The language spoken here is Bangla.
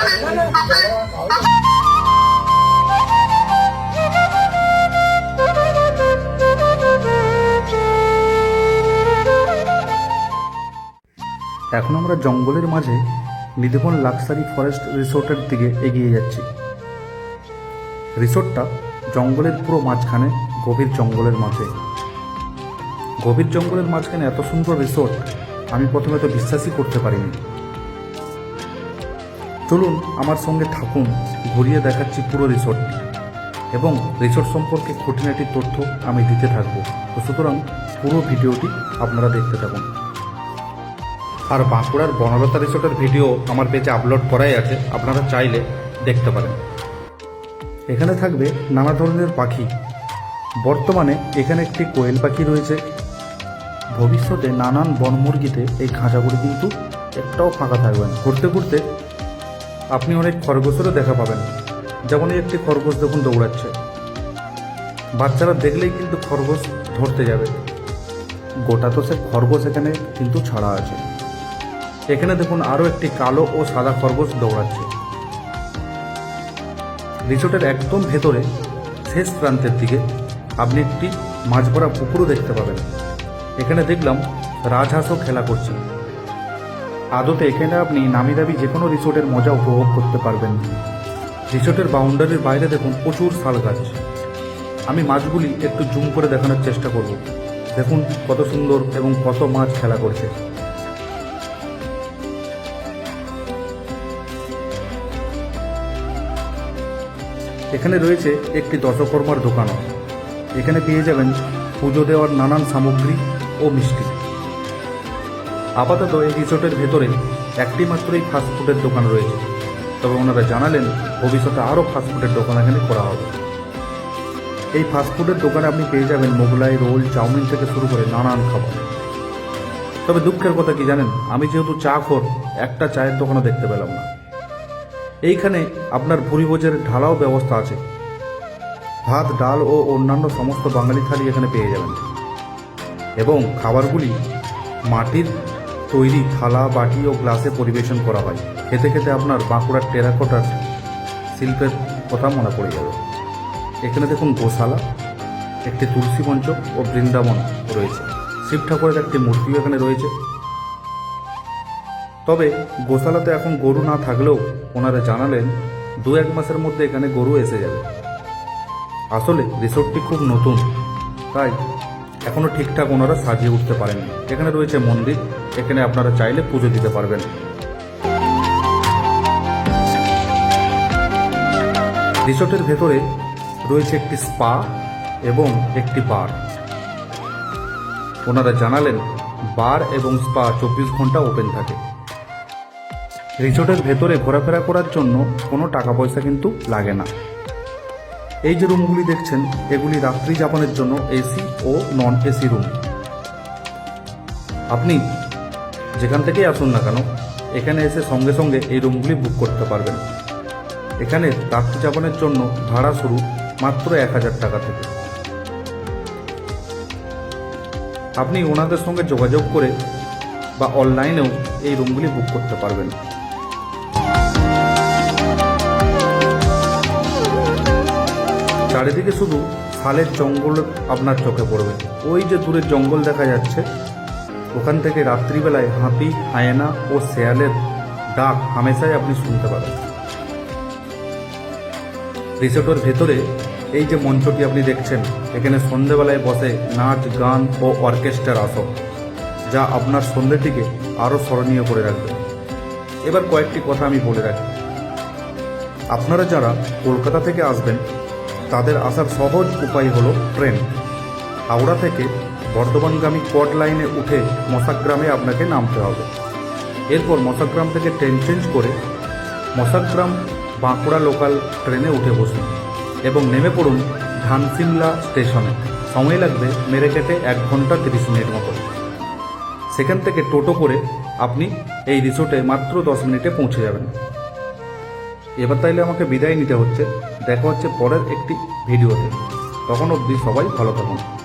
এখন আমরা জঙ্গলের মাঝে নিধিবন লাক্সারি ফরেস্ট রিসোর্টের দিকে এগিয়ে যাচ্ছি। রিসোর্টটা জঙ্গলের পুরো মাঝখানে গভীর জঙ্গলের মাঝে। গভীর জঙ্গলের মাঝখানে এত সুন্দর রিসোর্ট আমি প্রথমে তো বিশ্বাসই করতে পারিনি। চলুন আমার সঙ্গে থাকুন, ঘুরিয়ে দেখাচ্ছি পুরো রিসোর্টটি এবং রিসোর্ট সম্পর্কে খুঁটিনাটি তথ্য আমি দিতে থাকব। তো সুতরাং পুরো ভিডিওটি আপনারা দেখতে থাকুন। আর বাঁকুড়ার বনলতা রিসোর্টের ভিডিও আমার পেজে আপলোড করাই আছে, আপনারা চাইলে দেখতে পারেন। এখানে থাকবে নানা ধরনের পাখি। বর্তমানে এখানে একটি কোয়েল পাখি রয়েছে। ভবিষ্যতে নানান বনমুরগিতে এই খাঁচাগুলি কিন্তু একটাও ফাঁকা থাকবে না। ঘুরতে ঘুরতে আপনি অনেক খরগোশেরও দেখা পাবেন। যেমন একটি খরগোশ দেখুন দৌড়াচ্ছে। বাচ্চারা দেখলেই কিন্তু খরগোশ ধরতে যাবে। গোটা তো সে খরগোশ এখানে কিন্তু ছাড়া আছে। এখানে দেখুন আরও একটি কালো ও সাদা খরগোশ দৌড়াচ্ছে। রিসোর্টের একদম ভেতরে, শেষ প্রান্তের দিকে, আপনি একটি মাছ ভরা পুকুরও দেখতে পাবেন। এখানে দেখলাম রাজহাঁসও খেলা করছে। আদতে এখানে আপনি নামি দামি যে কোনো রিসোর্টের মজা উপভোগ করতে পারবেন। রিসোর্টের বাউন্ডারির বাইরে দেখুন প্রচুর শাল গাছ। আমি মাছগুলি একটু জুম করে দেখানোর চেষ্টা করব। দেখুন কত সুন্দর এবং কত মাছ খেলা করছে। এখানে রয়েছে একটি দশকর্মার দোকানও এখানে পেয়ে যাবেন পুজো দেওয়ার নানান সামগ্রী ও মিষ্টি। আপাতত এই রিসোর্টের ভেতরে একটি মাত্রই ফাস্টফুডের দোকান রয়েছে। তবে ওনারা জানালেন, ভবিষ্যতে আরও ফাস্টফুডের দোকান এখানে করা হবে। এই ফাস্টফুডের দোকানে আপনি পেয়ে যাবেন মোগলাই, রোল, চাউমিন থেকে শুরু করে নানান খাবার। তবে দুঃখের কথা কি জানেন? আমি যেহেতু চা খোর একটা চায়ের দোকানও দেখতে পেলাম না। এইখানে আপনার ভুরিভোজের ঢালাও ব্যবস্থা আছে। ভাত, ডাল ও অন্যান্য সমস্ত বাঙালি থালি এখানে পেয়ে যাবেন। এবং খাবারগুলি মাটির তৈরি থালা, বাটি ও গ্লাসে পরিবেশন করা হয়। খেতে খেতে আপনার বাঁকুড়ার টেরাকোটার শিল্পের কথা মনে পড়ে যাবে। এখানে দেখুন গোশালা, একটি তুলসী মঞ্চ ও বৃন্দাবন রয়েছে। শিব ঠাকুরের একটি মূর্তিও এখানে রয়েছে। তবে গোশালাতে এখন গরু না থাকলেও ওনারা জানালেন, দু এক মাসের মধ্যে এখানে গরু এসে যাবে। আসলে রিসোর্টটি খুব নতুন, তাই এখনও ঠিকঠাক ওনারা সাজিয়ে উঠতে পারেননি। এখানে রয়েছে মন্দির, এখানে আপনারা চাইলে পুজো দিতে পারবেন। রিসোর্টের ভেতরে রয়েছে একটি স্পা এবং একটি বার। ওনারা জানালেন, বার এবং স্পা চব্বিশ ঘণ্টা ওপেন থাকে। রিসোর্টের ভেতরে ঘোরাফেরা করার জন্য কোনো টাকা পয়সা কিন্তু লাগে না। এই যে রুমগুলি দেখছেন, এগুলি রাত্রি যাপনের জন্য এসি ও নন এসি রুম আপনি যেখান থেকেই আসুন না কেন, এখানে এসে সঙ্গে সঙ্গে এই রুমগুলি বুক করতে পারবেন। এখানে রাত্রি যাপনের জন্য ভাড়া শুরু মাত্র এক হাজার টাকা থেকে। আপনি ওনাদের সঙ্গে যোগাযোগ করে বা অনলাইনেও এই রুমগুলি বুক করতে পারবেন। চারিদিকে শুধু শালের জঙ্গল আপনার চোখে পড়বে। ওই যে দূরের জঙ্গল দেখা যাচ্ছে, ওখান থেকে রাত্রিবেলায় হাতি, হায়না ও শেয়ালের ডাক হামেশাই আপনি শুনতে পাবেন। রিসোর্টের ভেতরে এই যে মঞ্চটি আপনি দেখছেন, এখানে সন্ধেবেলায় বসে নাচ, গান ও অর্কেস্ট্রার আসর যা আপনার সন্ধ্যেটিকে আরও স্মরণীয় করে রাখবে। এবার কয়েকটি কথা আমি বলে রাখি। আপনারা যারা কলকাতা থেকে আসবেন তাদের আসার সহজ উপায় হলো ট্রেন। হাওড়া থেকে বর্ধমানগামী কট লাইনে উঠে মশাগ্রামে আপনাকে নামতে হবে। এরপর মশাগ্রাম থেকে ট্রেন চেঞ্জ করে মশাগ্রাম বাঁকুড়া লোকাল ট্রেনে উঠে বসুন এবং নেমে পড়ুন ধানসিমলা স্টেশনে। সময় লাগবে মেরে কেটে এক ঘণ্টা তিরিশ মিনিট মতো। সেখান থেকে টোটো করে আপনি এই রিসোর্টে মাত্র দশ মিনিটে পৌঁছে যাবেন। এবার তাইলে আমাকে বিদায় নিতে হচ্ছে। দেখা হচ্ছে পরের একটি ভিডিওতে। তখন অবধি সবাই ভালো থাকুন।